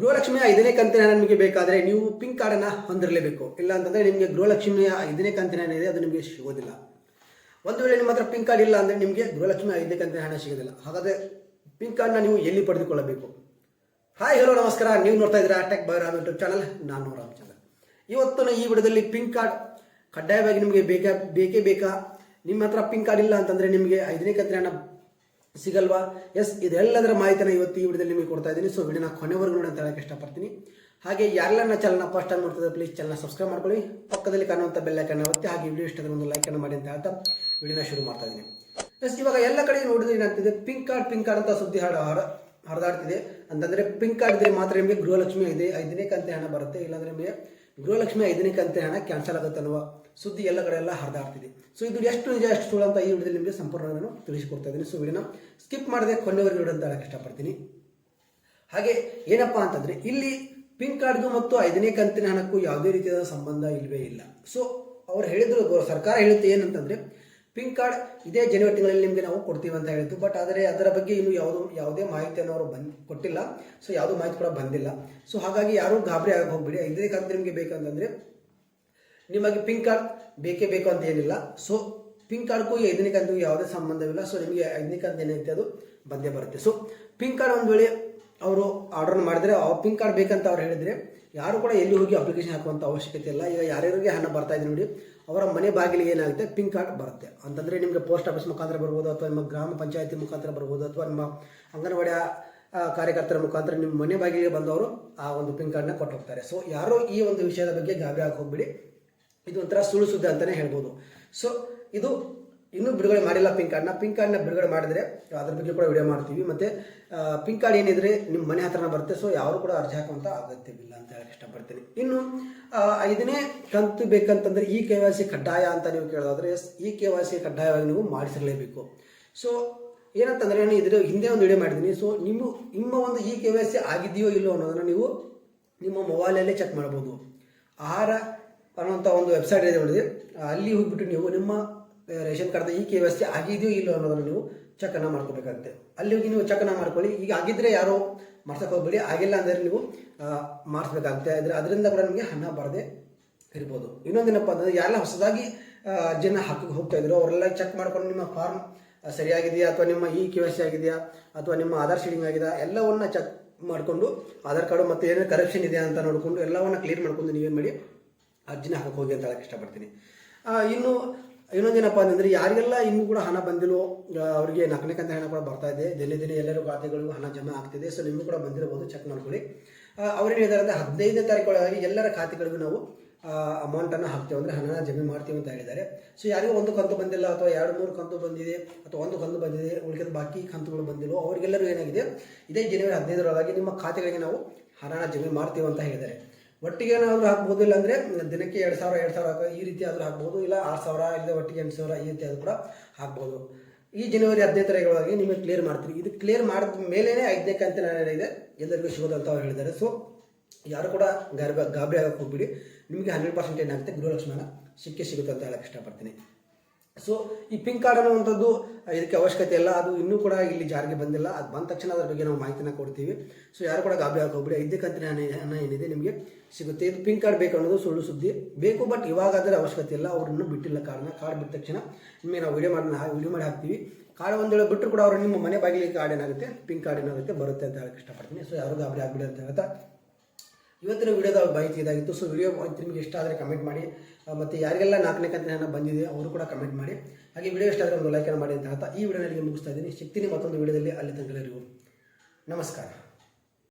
ಗೃಹಲಕ್ಷ್ಮಿಯ ಐದನೇ ಕಂತಿನ ನಿಮಗೆ ಬೇಕಾದರೆ ನೀವು ಪಿಂಕ್ ಕಾರ್ಡನ್ನು ಹೊಂದಿರಲೇಬೇಕು. ಇಲ್ಲ ಅಂತಂದರೆ ನಿಮಗೆ ಗೃಹಲಕ್ಷ್ಮಿಯ ಐದನೇ ಕಂತಿನ ಇದೆ ಅದು ನಿಮಗೆ ಸಿಗೋದಿಲ್ಲ. ಒಂದು ವೇಳೆ ನಿಮ್ಮ ಹತ್ರ ಪಿಂಕ್ ಕಾರ್ಡ್ ಇಲ್ಲ ಅಂದರೆ ನಿಮಗೆ ಗೃಹಲಕ್ಷ್ಮಿ ಐದನೇ ಕಂತಿನ ಹಣ ಸಿಗೋದಿಲ್ಲ. ಹಾಗಾದರೆ ಪಿಂಕ್ ಕಾರ್ಡ್ನ ನೀವು ಎಲ್ಲಿ ಪಡೆದುಕೊಳ್ಳಬೇಕು? ಹಾಯ್ ಹಲೋ ನಮಸ್ಕಾರ. ನೀವು ನೋಡ್ತಾ ಇದ್ದೀರಾ tech by Ram YouTube channel ನಾನು ರಾಮಚಂದ್ರ. ಇವತ್ತಿನ ಈ ವಿಡಿಯೋದಲ್ಲಿ ಪಿಂಕ್ ಕಾರ್ಡ್ ಕಡ್ಡಾಯವಾಗಿ ನಿಮಗೆ ಬೇಕಾ ಬೇಕೇ ಬೇಕಾ? ನಿಮ್ಮ ಹತ್ರ ಪಿಂಕ್ ಕಾರ್ಡ್ ಇಲ್ಲ ಅಂತಂದರೆ ನಿಮಗೆ ಐದನೇ ಕಂತಿನ ಹಣ ಸಿಗಲ್ವಾ? ಎಸ್ ಇದೆಲ್ಲದರ ಮಾಹಿತಿನ ಇವತ್ತು ಈ ವಿಡಿಯೋದಲ್ಲಿ ನಿಮಗೆ ಕೊಡ್ತಾ ಇದ್ದೀನಿ. ಸೊ ವಿಡಿಯೋನ ಕೊನೆವರೆಗೂ ನೋಡಿ ಅಂತ ಹೇಳಕ್ಕೆ ಇಷ್ಟಪಡ್ತೀನಿ. ಹಾಗೆ ಯಾರೆಲ್ಲ ಚಾನಲ್ನ ಫಸ್ಟ್ ಟೈಮ್ ನೋಡ್ತಿದ್ರೆ ಪ್ಲೀಸ್ ಚಾನಲ್ನ ಸಬ್ಸ್ಕ್ರೈಬ್ ಮಾಡ್ಕೊಳ್ಳಿ. ಪಕ್ಕದಲ್ಲಿ ಕಾಣುವಂಥ ಕಣ್ಣ ಒತ್ತಿ, ಹಾಗೆ ವಿಡಿಯೋ ಇಷ್ಟದ ಒಂದು ಲೈಕನ್ನು ಮಾಡಿ ಅಂತ ಹೇಳ್ತಾ ವಿಡಿಯೋನ ಶುರು ಮಾಡ್ತಾ ಇದ್ದೀನಿ. ಎಸ್ ಇವಾಗ ಎಲ್ಲ ಕಡೆ ನೋಡಿದ್ರೆ ಏನಾಗ್ತಿದೆ? ಪಿಂಕ್ ಕಾರ್ಡ್ ಪಿಂಕ್ ಕಾರ್ಡ್ ಅಂತ ಸುದ್ದಿ ಹಾಡ ಹಾಡ ಹರಿದಾಡ್ತಿದೆ. ಅಂತಂದರೆ ಪಿಂಕ್ ಕಾರ್ಡ್ ಇದ್ರೆ ಮಾತ್ರ ನಿಮಗೆ ಗೃಹಲಕ್ಷ್ಮಿ ಐದು ಐದನೇ ಕಂತೆ ಹಣ ಬರುತ್ತೆ. ಇಲ್ಲಾಂದ್ರೆ ನಿಮಗೆ ಗೃಹಲಕ್ಷ್ಮಿ ಐದನೇ ಕಂತೆ ಹಣ ಕ್ಯಾನ್ಸಲ್ ಆಗುತ್ತೆ ಅನ್ನುವ ಸುದ್ದಿ ಎಲ್ಲ ಕಡೆ ಎಲ್ಲ ಹರಿದಾಡ್ತಿದೆ. ಸೊ ಇದು ಎಷ್ಟು ನಿಜ, ಎಷ್ಟು ಸುಳ್ಳು ಅಂತ ಈ ವಿಡಿಯೋದಲ್ಲಿ ನಿಮಗೆ ಸಂಪೂರ್ಣ ನಾನು ತಿಳಿಸಿಕೊಡ್ತಾ ಇದ್ದೀನಿ. ಸೊ ವಿಡಿಯೋನ ಸ್ಕಿಪ್ ಮಾಡದೆ ಕೊನೆವರೆಗೂ ಅಂತ ಹೇಳಕ್ಕೆ ಇಷ್ಟಪಡ್ತೀನಿ. ಹಾಗೆ ಏನಪ್ಪಾ ಅಂತಂದ್ರೆ, ಇಲ್ಲಿ ಪಿಂಕ್ ಕಾರ್ಡ್ಗೂ ಮತ್ತು ಐದನೇ ಕಂತಿನ ಹಣಕ್ಕೂ ಯಾವುದೇ ರೀತಿಯಾದ ಸಂಬಂಧ ಇಲ್ಲವೇ ಇಲ್ಲ. ಸೊ ಅವ್ರು ಹೇಳಿದ್ರು, ಸರ್ಕಾರ ಹೇಳುತ್ತೆ ಏನಂತಂದ್ರೆ ಪಿಂಕ್ ಕಾರ್ಡ್ ಇದೇ ಜನವರಿ ತಿಂಗಳಲ್ಲಿ ನಿಮಗೆ ನಾವು ಕೊಡ್ತೀವಿ ಅಂತ ಹೇಳಿತ್ತು ಬಟ್ ಆದರೆ ಅದರ ಬಗ್ಗೆ ಇನ್ನೂ ಯಾವುದೋ, ಯಾವುದೇ ಮಾಹಿತಿಯನ್ನು ಅವರು ಬಂದ್, ಕೊಟ್ಟಿಲ್ಲ. ಸೊ ಯಾವುದೋ ಮಾಹಿತಿ ಕೂಡ ಬಂದಿಲ್ಲ. ಸೊ ಹಾಗಾಗಿ ಯಾರೂ ಗಾಬರಿ ಆಗಕ್ಕೆ ಹೋಗ್ಬಿಡಿ. ಇದೇ ಕಂತು ನಿಮಗೆ ಬೇಕಂತಂದರೆ ನಿಮಗೆ ಪಿಂಕ್ ಕಾರ್ಡ್ ಬೇಕೇ ಬೇಕು ಅಂತ ಏನಿಲ್ಲ. ಸೊ ಪಿಂಕ್ ಕಾರ್ಡ್ಗೂ ಐದನೇ ಕಂತಿಗೂ ಯಾವುದೇ ಸಂಬಂಧವಿಲ್ಲ. ಸೊ ನಿಮಗೆ ಐದನೇ ಕಂತು ಏನೈತೆ ಅದು ಬಂದೇ ಬರುತ್ತೆ. ಸೊ ಪಿಂಕ್ ಕಾರ್ಡ್ ಒಂದು ವೇಳೆ ಅವರು ಆರ್ಡರ್ ಮಾಡಿದ್ರೆ, ಆ ಪಿಂಕ್ ಕಾರ್ಡ್ ಬೇಕಂತ ಅವ್ರು ಹೇಳಿದ್ರೆ, ಯಾರು ಕೂಡ ಎಲ್ಲಿ ಹೋಗಿ ಅಪ್ಲಿಕೇಶನ್ ಹಾಕುವಂಥ ಅವಶ್ಯಕತೆ ಇಲ್ಲ. ಈಗ ಯಾರ್ಯಾರಿಗೆ ಹಣ ಬರ್ತಾ ಇದೆ ನೋಡಿ, ಅವರ ಮನೆ ಬಾಗಿಲಿಗೆ ಏನಾಗುತ್ತೆ? ಪಿಂಕ್ ಕಾರ್ಡ್ ಬರುತ್ತೆ. ಅಂತಂದರೆ ನಿಮಗೆ ಪೋಸ್ಟ್ ಆಫೀಸ್ ಮುಖಾಂತರ ಬರ್ಬೋದು, ಅಥವಾ ನಿಮ್ಮ ಗ್ರಾಮ ಪಂಚಾಯತಿ ಮುಖಾಂತರ ಬರ್ಬೋದು, ಅಥವಾ ನಿಮ್ಮ ಅಂಗನವಾಡಿಯ ಕಾರ್ಯಕರ್ತರ ಮುಖಾಂತರ ನಿಮ್ಮ ಮನೆ ಬಾಗಿಲಿಗೆ ಬಂದವರು ಆ ಒಂದು ಪಿಂಕ್ ಕಾರ್ಡ್ನ ಕೊಟ್ಟು ಹೋಗ್ತಾರೆ ಸೊ ಯಾರು ಈ ಒಂದು ವಿಷಯದ ಬಗ್ಗೆ ಗಾಬರಿ ಆಗಿ ಹೋಗ್ಬಿಡಿ. ಇದು ಒಂಥರ ಸುಳ್ಳು ಸುದ್ದಿ ಅಂತಲೇ ಹೇಳ್ಬೋದು. ಸೊ ಇದು ಇನ್ನೂ ಬಿಡುಗಡೆ ಮಾಡಿಲ್ಲ ಪಿಂಕ್ ಕಾರ್ಡ್ನ. ಪಿಂಕ್ ಕಾರ್ಡ್ನ ಬಿಡುಗಡೆ ಮಾಡಿದ್ರೆ ಅದ್ರ ಬಗ್ಗೆ ಕೂಡ ವಿಡಿಯೋ ಮಾಡ್ತೀವಿ. ಮತ್ತು ಪಿಂಕ್ ಕಾರ್ಡ್ ಏನಿದ್ರೆ ನಿಮ್ಮ ಮನೆ ಹತ್ರನ ಬರುತ್ತೆ ಸೊ ಯಾರು ಕೂಡ ಅರ್ಜಿ ಹಾಕುವಂಥ ಅಗತ್ಯವಿಲ್ಲ ಅಂತ ಹೇಳಕ್ಕೆ ಇಷ್ಟಪಡ್ತೀನಿ. ಇನ್ನು ಐದನೇ ಕಂತು ಬೇಕಂತಂದ್ರೆ ಈ ಕೆ ವೈ ಸಿ ಕಡ್ಡಾಯ ಅಂತ ನೀವು ಕೇಳೋದಾದ್ರೆ, ಎಸ್, ಈ ಕೆ ವೈ ಸಿ ಕಡ್ಡಾಯವಾಗಿ ನೀವು ಮಾಡಿಸಿರಲೇಬೇಕು. ಸೊ ಏನಂತಂದರೆ ನಾನು ಇದ್ರ ಹಿಂದೆ ಒಂದು ವಿಡಿಯೋ ಮಾಡಿದ್ದೀನಿ. ಸೊ ನಿಮ್ಮ ನಿಮ್ಮ ಒಂದು ಈ ಕೆ ವೈ ಸಿ ಆಗಿದೆಯೋ ಇಲ್ಲೋ ಅನ್ನೋದನ್ನ ನೀವು ನಿಮ್ಮ ಮೊಬೈಲಲ್ಲೇ ಚೆಕ್ ಮಾಡ್ಬೋದು. ಆಹಾರ ಅನ್ನೋಂಥ ಒಂದು ವೆಬ್ಸೈಟ್ ಇದೆ ನೋಡಿದೆ ಅಲ್ಲಿ ಹೋಗ್ಬಿಟ್ಟು ನೀವು ನಿಮ್ಮ ration card e K Y C ಆಗಿದೆಯೋ ಇಲ್ಲೋ ಅನ್ನೋದನ್ನು ನೀವು ಚೆಕನ್ನು ಮಾಡ್ಕೋಬೇಕಾಗುತ್ತೆ. ಅಲ್ಲಿ ಹೋಗಿ ನೀವು ಚೆಕನ್ನು ಮಾಡ್ಕೊಳ್ಳಿ. ಈಗ ಆಗಿದ್ರೆ ಯಾರೋ ಮಾಡ್ಸಕ್ಕೆ ಹೋಗ್ಬೇಡಿ. ಆಗಿಲ್ಲ ಅಂದರೆ ನೀವು ಮಾಡಿಸ್ಬೇಕಾಗುತ್ತೆ ಆದರೆ ಅದರಿಂದ ಕೂಡ ನಿಮಗೆ ಹಣ ಬರದೆ ಇರ್ಬೋದು. ಇನ್ನೊಂದೇನಪ್ಪ ಅಂದರೆ ಯಾರೆಲ್ಲ ಹೊಸದಾಗಿ ಅರ್ಜಿನ ಜನ ಹಾಕಿ ಹೋಗ್ತಾ ಇದ್ರು ಅವರೆಲ್ಲ ಚೆಕ್ ಮಾಡ್ಕೊಂಡು ನಿಮ್ಮ ಫಾರ್ಮ್ ಸರಿಯಾಗಿದೆಯಾ ಅಥವಾ ನಿಮ್ಮ ಇ ಕೆ ವೈ ಸಿ ಆಗಿದೆಯಾ ಅಥವಾ ನಿಮ್ಮ ಆಧಾರ್ ಶೀಡಿಂಗ್ ಆಗಿದೆಯಾ ಎಲ್ಲವನ್ನ ಚೆಕ್ ಮಾಡಿಕೊಂಡು ಆಧಾರ್ ಕಾರ್ಡು ಮತ್ತು ಏನೇನು ಕರೆಕ್ಷನ್ ಇದೆ ಅಂತ ನೋಡಿಕೊಂಡು ಎಲ್ಲವನ್ನ ಕ್ಲಿಯರ್ ಮಾಡ್ಕೊಂಡು ನೀವೇನು ಮಾಡಿ ಅರ್ಜಿನ ಹಾಕಕ್ಕೆ ಹೋಗಿ ಅಂತ ಹೇಳಕ್ಕೆ ಇಷ್ಟಪಡ್ತೀನಿ. ಇನ್ನು ಇನ್ನೊಂದೇನಪ್ಪ ಅಂತಂದ್ರೆ ಯಾರಿಗೆಲ್ಲ ಇನ್ನೂ ಕೂಡ ಹಣ ಬಂದಿಲ್ಲೋ ಅವರಿಗೆ ನಾಲ್ಕನೇ ಕಂತ ಹಣ ಕೂಡ ಬರ್ತಾ ಇದೆ. ದಿನ ದಿನ ಎಲ್ಲರೂ ಖಾತೆಗಳಿಗೂ ಹಣ ಜಮಾ ಆಗ್ತಿದೆ. ಸೊ ನಿಮಗೂ ಕೂಡ ಬಂದಿರಬಹುದು. ಚೆಕ್ ಮಾಡ್ಕೊಳ್ಳಿ. ಅವ್ರು ಅವ್ರೇನು ಹೇಳಿದಾರೆ ಅಂದರೆ ಹದಿನೈದನೇ ತಾರೀಕು ಒಳಗಾಗಿ ಎಲ್ಲರ ಖಾತೆಗಳಿಗೂ ನಾವು ಅಮೌಂಟನ್ನು ಹಾಕ್ತೇವೆ. ಅಂದರೆ ಹಣನ ಜಮೆ ಮಾಡ್ತೀವಿ ಅಂತ ಹೇಳಿದ್ದಾರೆ. ಸೊ ಯಾರಿಗೂ ಒಂದು ಕಂತು ಬಂದಿಲ್ಲ ಅಥವಾ ಎರಡು ಮೂರು ಕಂತು ಬಂದಿದೆ ಅಥವಾ ಒಂದು ಕಂತು ಬಂದಿದೆ ಉಳಿದ ಬಾಕಿ ಕಂತುಗಳು ಬಂದಿಲ್ಲ ಅವರಿಗೆಲ್ಲರೂ ಏನಾಗಿದೆ? ಇದೇ ಜನವರಿ ಹದಿನೈದರೊಳಗಾಗಿ ನಿಮ್ಮ ಖಾತೆಗಳಿಗೆ ನಾವು ಹಣನ ಜಮೆ ಮಾಡ್ತೀವಿ ಅಂತ ಹೇಳಿದ್ದಾರೆ. ಒಟ್ಟಿಗೆ ಏನಾದರೂ ಹಾಕ್ಬೋದು ಇಲ್ಲ ಅಂದರೆ ದಿನಕ್ಕೆ ಎರಡು ಸಾವಿರ ಎರಡು ಸಾವಿರ ಹಾಕೋ ಈ ರೀತಿ ಆದರೂ ಹಾಕ್ಬೋದು, ಇಲ್ಲ ಆರು ಸಾವಿರ ಇಲ್ಲದೆ ಒಟ್ಟಿಗೆ ಎಂಟು ಸಾವಿರ ಈ ರೀತಿ ಆದರೂ ಕೂಡ ಹಾಕ್ಬೋದು. ಈ ಜನವರಿ ಹದಿನೈದು ತಾರೀಕೊಳಗೆ ನಿಮಗೆ ಕ್ಲಿಯರ್ ಮಾಡ್ತೀರಿ ಇದು ಕ್ಲಿಯರ್ ಮಾಡಿದ ಮೇಲೇ ಐದನೇ ಹೇಳಿದೆ ಇದೆ. ಎಲ್ಲರಿಗೂ ಸಿಗೋದು ಅಂತ ಅವ್ರು ಹೇಳಿದ್ದಾರೆ. ಸೊ ಯಾರು ಕೂಡ ಗಾಬರಿ ಗಾಬರಿ ಆಗೋಕ್ಕೆ ಹೋಗ್ಬಿಡಿ. ನಿಮಗೆ ಹಂಡ್ರೆಡ್ ಪರ್ಸೆಂಟ್ ಏನಾಗುತ್ತೆ? ಗೃಹಲಕ್ಷ್ಮಣ ಸಿಕ್ಕೇ ಸಿಗುತ್ತೆ ಅಂತ ಹೇಳಕ್ಕೆ ಇಷ್ಟಪಡ್ತೀನಿ. ಸೊ ಈ ಪಿಂಕ್ ಕಾರ್ಡ್ ಅನ್ನುವಂಥದ್ದು ಇದಕ್ಕೆ ಅವಶ್ಯಕತೆ ಇಲ್ಲ. ಅದು ಇನ್ನೂ ಕೂಡ ಇಲ್ಲಿ ಜಾರಿಗೆ ಬಂದಿಲ್ಲ. ಅದು ಬಂದ ತಕ್ಷಣ ಅದರ ಬಗ್ಗೆ ನಾವು ಮಾಹಿತಿನ ಕೊಡ್ತೀವಿ. ಸೊ ಯಾರು ಕೂಡ ಗಾಬರಿ ಹಾಕೋಬಿಡಿ ಕಂತಿನ ಹಣ ಏನಿದೆ ನಿಮಗೆ ಸಿಗುತ್ತೆ. ಇದು ಪಿಂಕ್ ಕಾರ್ಡ್ ಬೇಕು ಅನ್ನೋದು ಸುಳ್ಳು ಸುದ್ದಿ. ಬೇಕು ಬಟ್ ಇವಾಗ ಅದರ ಅವಶ್ಯಕತೆ ಇಲ್ಲ. ಅವ್ರನ್ನು ಬಿಟ್ಟಿಲ್ಲ ಕಾರ್ಡ್ನ ಕಾರ್ಡ್ ಬಿಟ್ಟ ತಕ್ಷಣ ನಿಮಗೆ ನಾವು ವಿಡಿಯೋ ಮಾಡಿ ವಿಡಿಯೋ ಮಾಡಿ ಹಾಕ್ತೀವಿ. ಕಾರ್ಡ್ ಒಂದು ವೇಳೆ ಬಿಟ್ಟರು ಕೂಡ ಅವರು ನಿಮ್ಮ ಮನೆ ಬಾಗಿಲಿಗೆ ಕಾರ್ಡ್ ಏನಾಗುತ್ತೆ? ಪಿಂಕ್ ಕಾರ್ಡ್ ಏನಾಗುತ್ತೆ? ಬರುತ್ತೆ ಅಂತ ಹೇಳಕ್ಕೆ ಇಷ್ಟಪಡ್ತೀನಿ. ಸೊ ಯಾರು ಗಾಬರಿ ಆಗಿಬಿಡಿ ಅಂತ ಹೇಳ್ತಾ ಇವತ್ತಿನ ವಿಡಿಯೋದ ಮಾಹಿತಿ ಇದಾಗಿತ್ತು. ಸೊ ವಿಡಿಯೋ ನಿಮಗೆ ಇಷ್ಟ ಆದರೆ ಕಮೆಂಟ್ ಮಾಡಿ. ಮತ್ತು ಯಾರಿಗೆಲ್ಲ ನಾಲ್ಕನೇ ಕಂತಿನ ಹಣ ಬಂದಿದೆ, ಅವರು ಕೂಡ ಕಮೆಂಟ್ ಮಾಡಿ. ಹಾಗೆ ವಿಡಿಯೋ ಇಷ್ಟ ಆದರೆ ಒಂದು ಲೈಕನ್ನು ಮಾಡಿ ಅಂತ ಹೇಳ್ತಾ ಈ ವಿಡಿಯೋನಲ್ಲಿ ಮುಗಿಸ್ತಾ ಇದ್ದೀನಿ. ಸಿಗ್ತೀನಿ ಮತ್ತೊಂದು ವಿಡಿಯೋದಲ್ಲಿ ಅಲ್ಲಿ ತಂಗಲರಿಗೂ ನಮಸ್ಕಾರ.